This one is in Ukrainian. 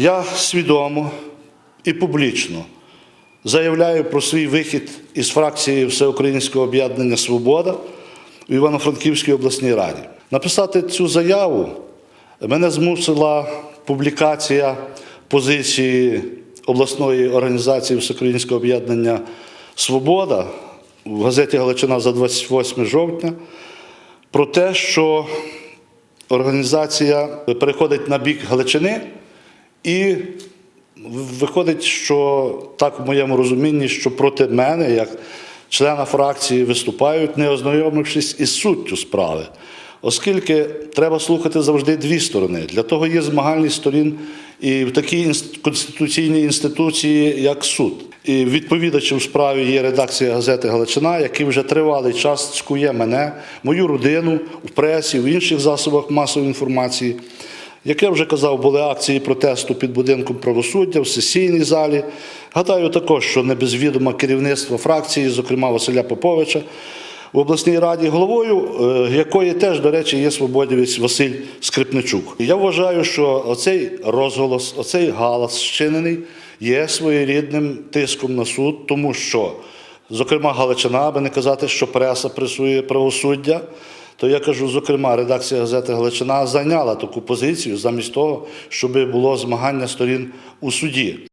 Я свідомо і публічно заявляю про свій вихід із фракції Всеукраїнського об'єднання Свобода в Івано-Франківській обласній раді. Написати цю заяву мене змусила публікація позиції обласної організації Всеукраїнського об'єднання Свобода в газеті Галичина за 28 жовтня про те, що організація переходить на бік Галичини і виходить, що так в моєму розумінні, що проти мене, як члена фракції, виступають, не ознайомившись із суттю справи. Оскільки треба слухати завжди дві сторони. Для того є змагальність сторін і в такій конституційній інституції, як суд. І відповідачем справі є редакція газети Галичина, який вже тривалий час цькує мене, мою родину в пресі, в інших засобах масової інформації. Як я вже казав, були акції протесту під будинком правосуддя в сесійній залі. Гадаю також, що не без відома керівництва фракції, зокрема Василя Поповича, в обласній раді, головою е, якої теж, до речі, є свободівець Василь Скрипничук. Я вважаю, що оцей розголос, оцей галас щинений є своєрідним тиском на суд, тому що, зокрема, Галичина, аби не казати, що преса пресує правосуддя. То я кажу, зокрема, редакція газети Галичина зайняла таку позицію замість того, щоб було змагання сторін у суді.